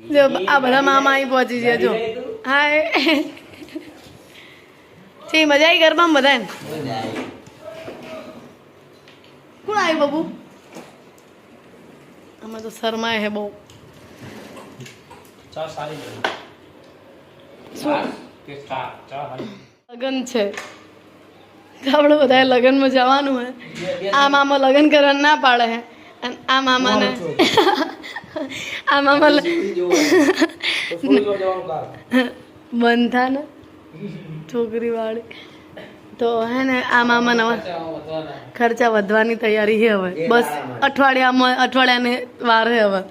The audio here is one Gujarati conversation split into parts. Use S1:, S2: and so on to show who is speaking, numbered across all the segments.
S1: જો આ બધા મામા અહીં પહોંચી ગયા જો. હાય છે મજા આવી ગરબામાં બધાને? કોણ આવ્યું બાબુ? આમાં તો શરમાય હે બહુ. લગ્ન છે. આપણે બધા લગ્નમાં જવાનું હે. આ મામા લગ્ન કરવાનું ના પાડે હે. અને આ મામાને આ મામા લ- બંધ ને છોકરી વાળી તો હે ને આ મને ખર્ચા વધવાની તૈયારી છે હવે. બસ અઠવાડિયામાં અઠવાડિયાની વાર છે હવે.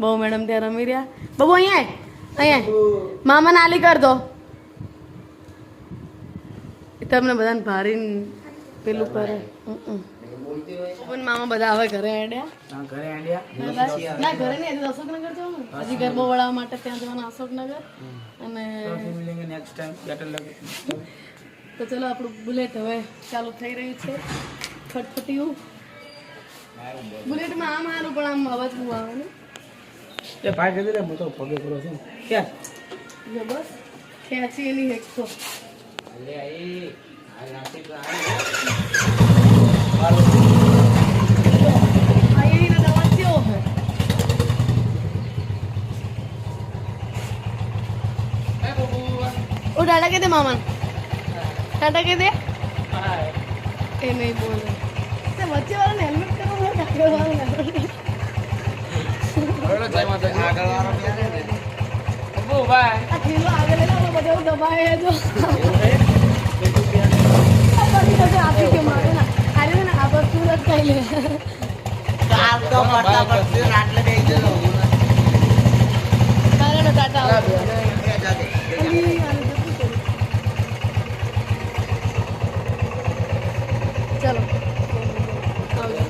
S1: બહુ મેડમ ત્યાં રમી રહ્યા. બબુ અહીંયા. અહીંયા. મામા નાલી કર દો. તમને બધાને ભારી પેલું કરે. પણ મામા બધા હવે ઘરે આડ્યા.
S2: ઘરે આંડ્યા.
S1: ના ઘરે નહીં હજી અશોકનગર જવાનું. હજી ગરબો વળાવવા માટે ત્યાં જવાનું અશોકનગર. અને
S2: નેક્સ્ટ ટાઈમ બેટર લાગે.
S1: તો ચલો આપણું બુલેટ હવે ચાલુ થઈ રહ્યું છે. ખટખટીયું બુલેટમાં આમ આનું પણ આમ અવાજ બહુ આવે ને
S2: એ ભાઈ કીધું ને હું તો પગે કરો છું. ક્યાં?
S1: જો બસ ખેંચી એની એક તો. અહીંયાનો અવાજ કેવો છે ઓ ટાટા કે દે મામા ટાટા કે દે એ નહીં બોલે તે વચ્ચે વાળાને હેલ્મેટ કરવાનું હોય આગળ વાળાને આ થેલો આગળ લઈને આપણે બધા દબાય જો આ બધી બધું આપી કે મારે ના આરે ને આ વસ્તુ જ ખાઈ લે કારણ ટાટા આવે. અલી, આને જતું કર્યું. ચલો આવજો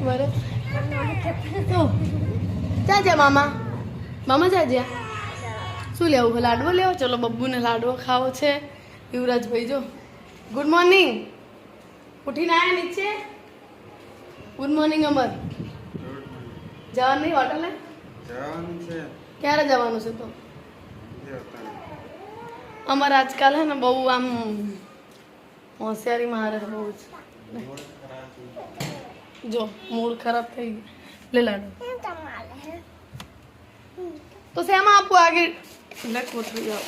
S1: બરાબર તો ક્યાં છે મામા? મામા જાજ્યા જ્યાં શું લેવું છે લાડવો લેવો? ચલો બબ્બુને લાડવો ખાવો છે. યુવરાજભાઈ જો. ગુડ મોર્નિંગ ઉઠીને આવ્યા નીચે? Good morning Amar. જવાનું નહીં હોટલે? ક્યારે જવાનું છે તો? અમારે આજકાલ હે ને બહુ આમ હોશિયારી મારે બહુ જ જો મૂડ ખરાબ થઈ ગયું. લે લાડુ તો શેમાં આપું આગળ? લખવું થઈ જાઓ.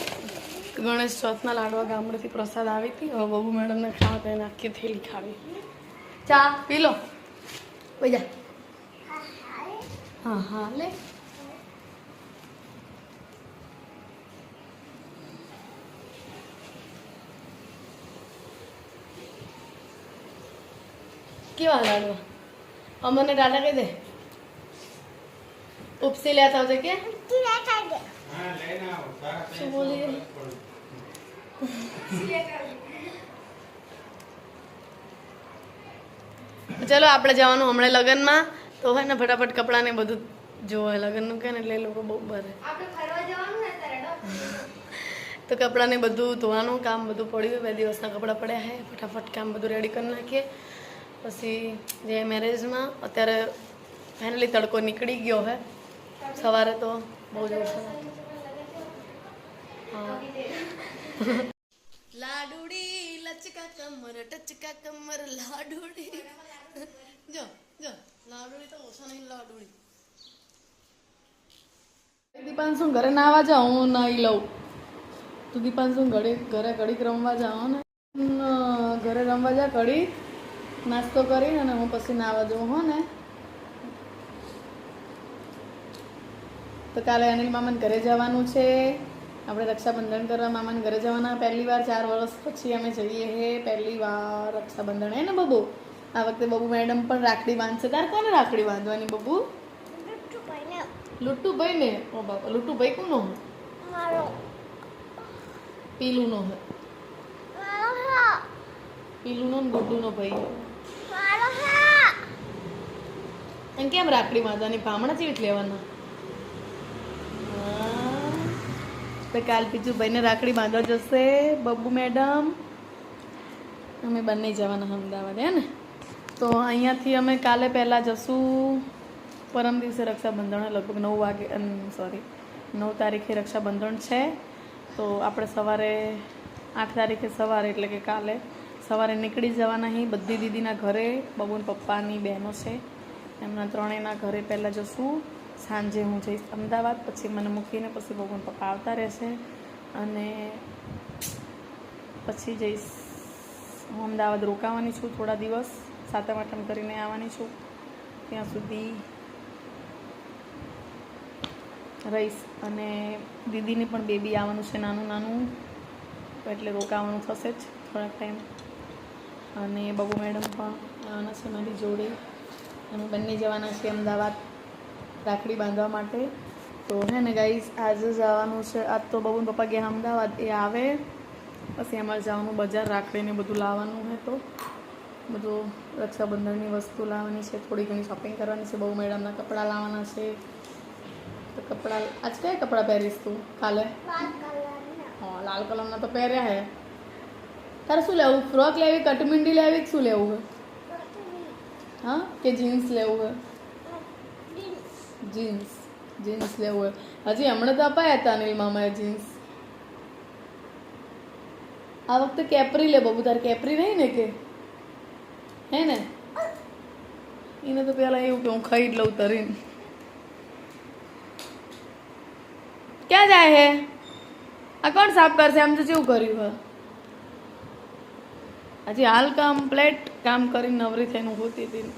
S1: ગણેશ ચોથના લાડવા ગામડેથી પ્રસાદ આવી હતી. હવે બબુ મેડમને ખાવા તેને આખી થેલી ખાવી. ચા? પી લો જા હા હા લે. કેવા લાડવા? અમને દાદા કહી દે. ઉપસી લેતા આવજે કે? શું બોલી ચલો આપણે જવાનું હમણાં લગ્નમાં. તો હોય ને ફટાફટ કપડાં ને બધું જોવે. લગ્નનું કે ને એટલે એ લોકો બહુ ભરે તો કપડાં ને બધું ધોવાનું કામ બધું પડ્યું. બે દિવસના કપડાં પડ્યા હે. ફટાફટ કામ બધું રેડી કરી નાખીએ. પછી જે મેરેજમાં અત્યારે ફાઇનલી તડકો નીકળી ગયો હે. સવારે તો બહુ જ. લાડુડી લચકા કમર ટચકા કમર લાડુડી. જો જો લાડુડી તો ઓછો નહીં લાડુડી. દીપાંશુ ઘરે નાવા જાઓ? હું નાઈ લઉં. તું દીપાંશુ ઘરે ઘરે કડીક રમવા જાઓ ને? ઘરે રમવા જા કડી નાસ્તો કરી અને હું પછી નાવા જાઉં હો ને? તો કાલે અનિલ મામાને ઘરે જવાનું છે. આપણે રક્ષાબંધન કરવા મામાને ઘરે જવાના. પહેલી વાર ચાર વર્ષ પછી અમે જઈએ હે. પહેલી વાર રક્ષાબંધન. હે ને બબુ? આ વખતે બબુ મેડમ પણ રાખડી બાંધશે. તાર કોને રાખડી બાંધવાની બબુ? લુટ્ટુભાઈ ને? ઓ બાપા લુટ્ટુભાઈ કોનો હોય પીલુનો હોય પીલુનો ને ગુડ્ડુનો ભાઈ. એમ કેમ રાખડી બાંધવાની? ભામણા જેવી જ લેવાના હા. તો કાલ પીજુભાઈને રાખડી બાંધવા જશે બબ્બુ મેડમ. અમે બંને જવાના અમદાવાદ, હે ને? તો અહીંયાથી અમે કાલે પહેલાં જશું પરમ દિવસે રક્ષાબંધન, લગભગ નવ વાગે સોરી નવ તારીખે રક્ષાબંધન છે. તો આપણે સવારે આઠ તારીખે સવારે, એટલે કે કાલે સવારે નીકળી જવાના અહીં. બધી દીદીના ઘરે, બબુન પપ્પાની બહેનો છે. એમના ત્રણેયના ઘરે પહેલાં જશું. સાંજે હું જઈશ અમદાવાદ, પછી મને મૂકીને પછી ભગવાન પપ્પા આવતા રહેશે અને પછી જઈશ. હું અમદાવાદ રોકાવાની છું થોડા દિવસ સાતમ આઠમ કરીને આવવાની છું. ત્યાં સુધી રહીશ અને દીદીની પણ બેબી આવવાનું છે નાનું નાનું, એટલે રોકાવાનું થશે જ થોડાક ટાઈમ અને બબુ મેડમ પણ આવવાના છે મારી જોડે. અને બંને જવાના છીએ અમદાવાદ. રાખડી બાંધવા માટે. તો હે ને ગાઈઝ આજે જવાનું છે. આજ તો બહુ પપ્પા ગયા અમદાવાદ એ આવે. પછી અમારે જવાનું બજાર રાખડીને બધું લાવવાનું હે તો. બધું રક્ષાબંધનની વસ્તુ લાવવાની છે થોડી ઘણી શોપિંગ કરવાની છે. બહુ મેડમના કપડાં લાવવાના છે. તો કપડાં આજ કયા કપડાં પહેરીશ તું? કાલે? હા લાલ કલરના તો પહેર્યા હે. તારે શું લેવું? ફ્રોક લેવી કટમિંડી લેવી શું લેવું હે? હા કે જીન્સ લેવું હે? જીન્સ જીન્સ લેવું હોય. હજી હમણાં તો અપાયા હતા અનિલ મામાએ જીન્સ આ વખતે કેપરી લે બબુ, તારે કેપરી નહીં ને કે? હે ને? એને તો પેલા એવું કે હું ખાઈ જ લઉં તરીને. ક્યાં જાય હે? આ કોણ સાફ કરશે? આમ તો કેવું કર્યું હોય હજી હાલ કમ્પ્લેટ કામ કરીને નવરી થઈને હોતી હતી.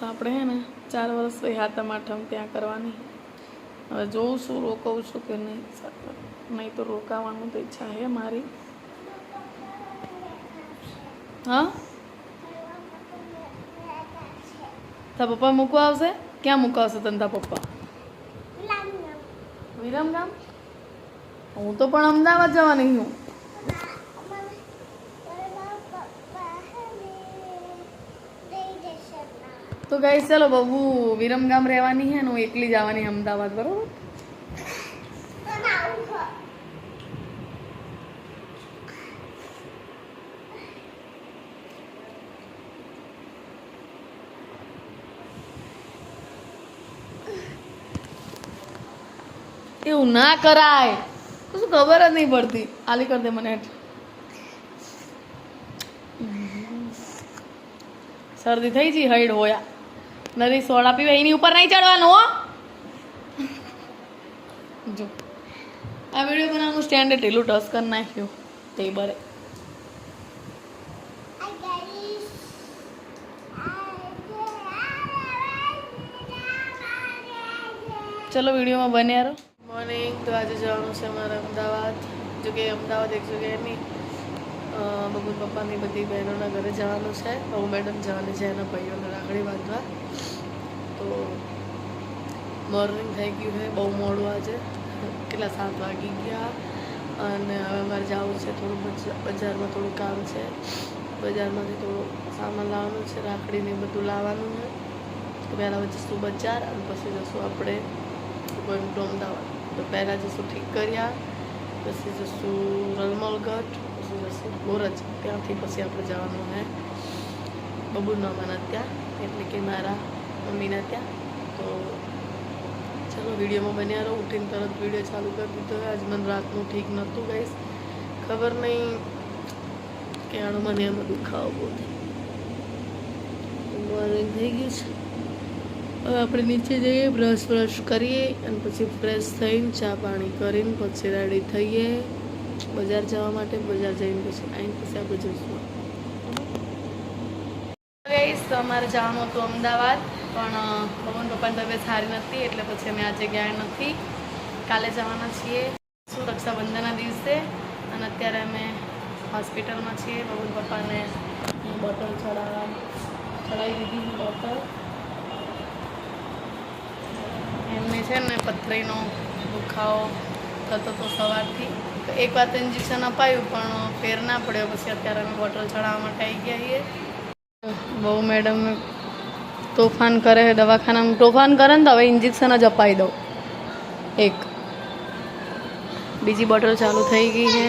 S1: તો આપણે હે ને ચાર વર્ષ પછી હાથમ આઠમ ત્યાં કરવાની. હવે જોઉં છું રોકાવું છું કે નહીં. નહીં તો રોકાવાનું તો ઈચ્છા છે મારી. હા? તારા પપ્પા મૂકવા આવશે? ક્યાં મૂકવા આવશે તને તારા પપ્પા? વિરમગામ હું તો પણ અમદાવાદ જવાની છું. તો ગાઈ ચલો બબુ વિરમગામ રહેવાની છે ને હું એકલી જવાની અમદાવાદ, બરોબર? એવું ના કરાય. શું ખબર જ નહીં પડતી. આલી કર દે મને શરદી થઈ ગઈ હૈડ હોયા. નરી સોડા પીવે એની ઉપર નહીં ચડવાનું હો. જો. આ વીડિયો બનાવવાનું સ્ટેન્ડ ઢીલું ટસ કરી નાખ્યું. ટેબલે ચલો વિડીયોમાં બન્યા રહો. મોર્નિંગ તો આજે જવાનું છે અમારે અમદાવાદ. જો કે અમદાવાદ એક જગ્યાએ નહીં. બબુલ પપ્પાની બધી બહેનોના ઘરે જવાનું છે. બહુ મેડમ જવાની છે એના ભાઈઓને રાખડી બાંધવા. મોર્નિંગ થઈ ગયું છે, બહુ મોડું આજે. કેટલા સાત વાગી ગયા અને હવે મારે જવું છે, થોડું બજ- બજારમાં થોડું કામ છે. બજારમાંથી થોડું સામાન લાવવાનું છે રાખડીને બધું લાવવાનું છે. પહેલાં જઈશું બજાર અને પછી જઈશું આપણે અમદાવાદ તો પહેલાં જઈશું ઠીક કર્યા પછી જઈશું રલમલગઢ, પછી જઈશું બોરજ. ત્યાંથી પછી આપણે જવાનું હે બબુના માના ત્યાં. એટલે કે મારા મમ્મીના ત્યાં. તો ચલો વિડીયોમાં બન્યા રહો. ઉઠીને તરત વીડિયો ચાલુ કરી દીધો આજ મને રાતનું ઠીક નહોતું ગાઈશ ખબર નહીં કે મને એમાં દુખાવો બહુ થઈ ગયું છે. હવે આપણે નીચે જઈએ બ્રશ બ્રશ કરીએ અને પછી ફ્રેશ થઈને ચા પાણી કરીને પછી રેડી થઈએ. બજાર જવા માટે, બજાર જઈને પછી આવીને પછી આપણે જઈશું. અમારે જવાનું હતું અમદાવાદ. પણ મમ્મી પપ્પાની તબિયત સારી નથી, એટલે પછી અમે આજે ગયા નથી. કાલે જવાના છીએ શું રક્ષાબંધનના દિવસે અને અત્યારે અમે હોસ્પિટલમાં છીએ. મમ્મી પપ્પાને બોટલ ચડાવવા, ચડાવી દીધી બોટલ. એમને છે ને પથરીનો દુખાવો થતો હતો સવારથી. તો એક વાત ઇન્જેક્શન અપાયું, પણ ફેર ના પડ્યો. પછી અત્યારે અમે બોટલ ચડાવવા માટે આવી ગયા છીએ. બહુ મેડમ તોફાન કરે છે દવાખાનામાં તોફાન કરે ને તો હવે ઇન્જેક્શન જ અપાઈ દઉં. એક. બીજી બોટલ ચાલુ થઈ ગઈ છે.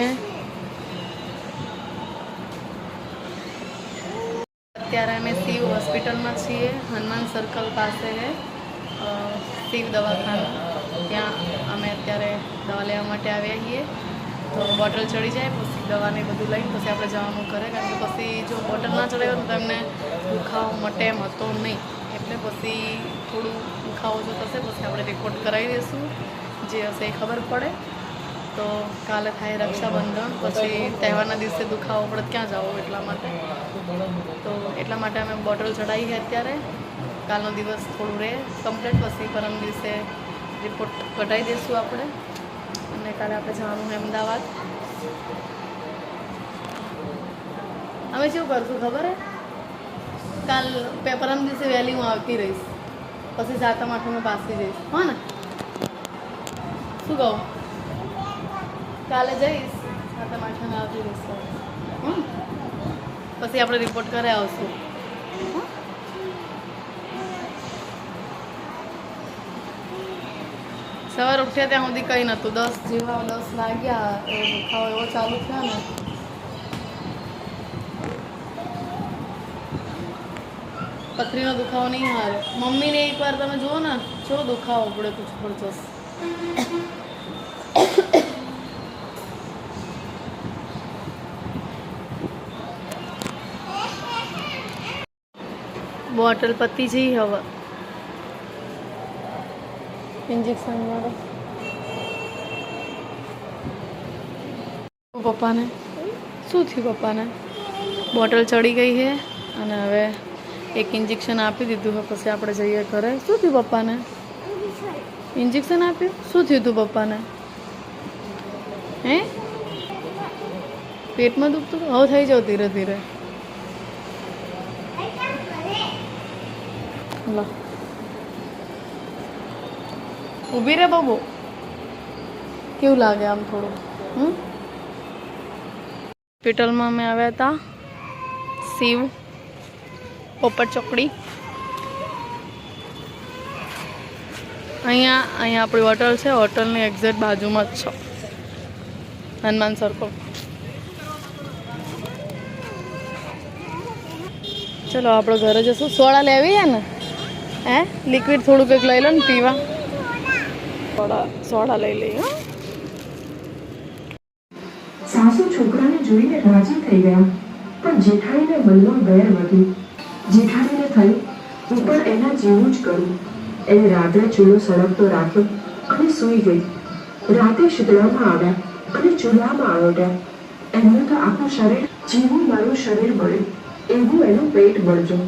S1: અત્યારે અમે શિવ હોસ્પિટલમાં છીએ હનુમાન સર્કલ પાસે છે અ, શિવ દવાખાનું. ત્યાં અમે અત્યારે દવા લેવા માટે આવ્યા છીએ. તો બોટલ ચડી જાય પછી દવાને એ બધું લઈને પછી આપણે જવાનું કરે કારણ કે પછી જો બોટલ ના ચડાવ્યો તો એમને દુખાવો મટે એમ હતો નહીં. એટલે પછી થોડું દુખાવો જો થશે, પછી આપણે રિપોર્ટ કરાવી દઈશું, જે હશે એ ખબર પડે. તો કાલે થાય રક્ષાબંધન, પછી તહેવારના દિવસે દુખાવો પડે ક્યાં જવું એટલા માટે? તો એટલા માટે અમે બોટલ ચડાવી છે અત્યારે. કાલનો દિવસ થોડું રહે કમ્પ્લીટ પછી પરમ દિવસે રિપોર્ટ કઢાવી દઈશું આપણે. અને કાલે આપણે જવાનું અમદાવાદ. અમે શું કરશું ખબર હે? કાલ પરમ દિવસે વહેલી હું આવતી રહીશ. પછી સાતમ આઠમે પાસી જઈશ. હો ને? શું કહું? કાલે જઈશ. સાતમ આઠમે આવતી રહીશ. હં? પછી આપણે રિપોર્ટ કરે આવશું. હં? સવારે ઉઠ્યા ત્યાં સુધી કંઈ નહોતું. દસ જેવા દસ વાગ્યા. એ દુખાવો એવો ચાલુ થયો ને. પથરીનો દુખાવો નહીં હારે. મમ્મીને એકવાર તમે જુઓ ને, જો દુખાવો પડે કુછ પડતો બોટલ પતી જઈ હવે. ઇન્જેક્શન વાળો. પપ્પાને? શું થયું પપ્પાને? બોટલ ચડી ગઈ છે અને હવે એક ઇન્જેક્શન આપી દીધું પછી આપણે જઈએ ઘરે. શું થયું પપ્પાને? ઇન્જેક્શન આપ્યું? શું થયું તું પપ્પાને? હે? પેટમાં દુખતું હતું? હવે થઈ જાવ ધીરે ધીરે. ઊભી રે બાબુ. કેવું લાગે આમ થોડું? હમ? હોસ્પિટલમાં અમે આવ્યા હતા શિવ. પોપટ ચોકડી. અહીંયા અહીંયા આપણી હોટલ છે, હોટલની એક્ઝેક્ટ બાજુમાં જ છે. હનુમાન સર્કલ ચલો, આપણે ઘરે જશું. સોડા લેવી છે ને? હે? લિક્વિડ થોડું કંઈક લઈ લો ને પીવા. સોડા સોડા લઈ લઈએ
S3: સાસુ છોકરાને જોઈને રાજી થઈ ગયા, પણ જેઠાણીને મનમાં વેર વધ્યું જેઠાણીને થયું, હું પણ એના જેવું જ કરું. એને રાત્રે ચૂલો સળગતો રાખ્યો અને સૂઈ ગઈ. રાતે શીતળામાં આવ્યા અને ચૂલામાં આવડ્યા. એમનું તો આખું શરીર જેવું મારું શરીર બળ્યું એવું એનું પેટ બળજો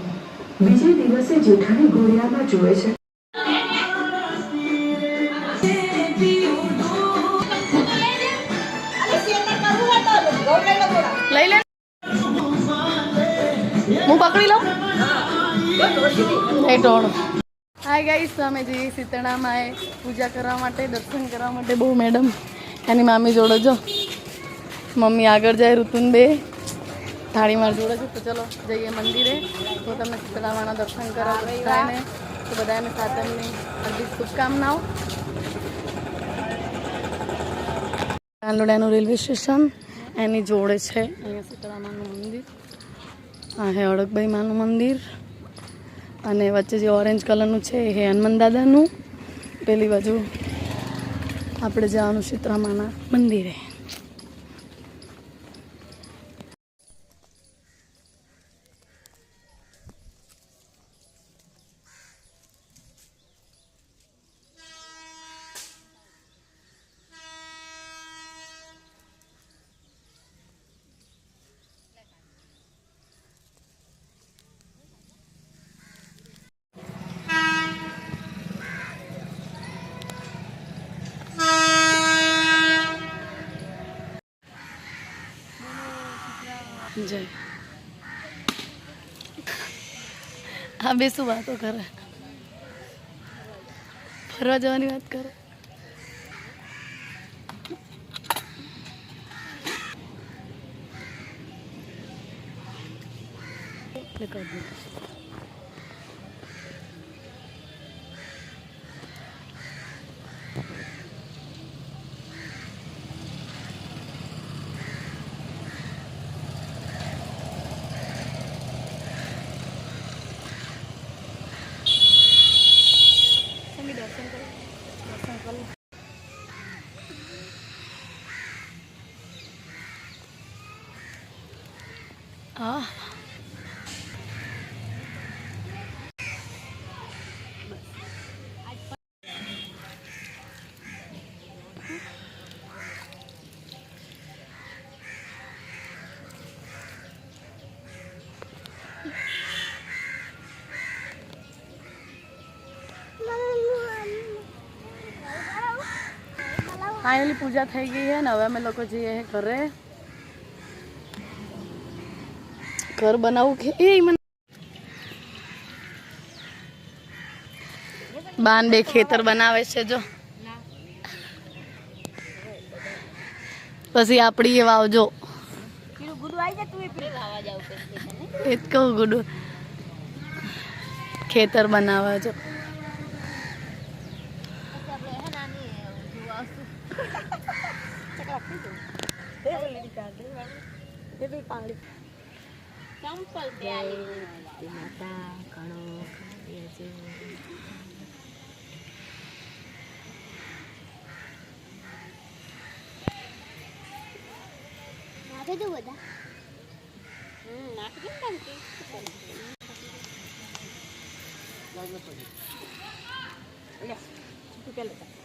S3: બીજે દિવસે જેઠાણી ગોળિયામાં જુએ છે.
S1: હાય ગાઈસ અમે જઈએ સીતળામાં પૂજા કરવા માટે, દર્શન કરવા માટે. બહુ મેડમ એની મામી જોડે જો. મમ્મી આગળ જાય ઋતુન બે થાળીમાં જોડે છે તો ચલો, જઈએ મંદિરે. તો તમે સીતળામાના દર્શન કરાવીને તો બધાને સાતમની હાર્દિક શુભકામનાઓ. કાનલોડાનું રેલવે સ્ટેશન એની જોડે છે. અહીંયા સીતળામાનું મંદિર. આ હે અડકભાઈ માનું મંદિર. અને વચ્ચે જે ઓરેન્જ કલરનું છે એ હનુમાન દાદાનું. પેલી બાજુ આપણે જવાનું સીતરામાના મંદિરે. જય હા બે શું વાતો કરે? ફરવા જવાની વાત કરે? દીધું. હા ફાઇનલી પૂજા થઈ ગઈ છે ને હવે અમે લોકો જઈએ છે ઘરે. ઘર બનાવવું કે? એ મને બાન બે ખેતર બનાવે છે જો. પછી આપણી એ વાવજો. એ જ કહું ગુડુ. ખેતર બનાવે જો.
S4: નાખી દઉં બધા
S2: તું પેલા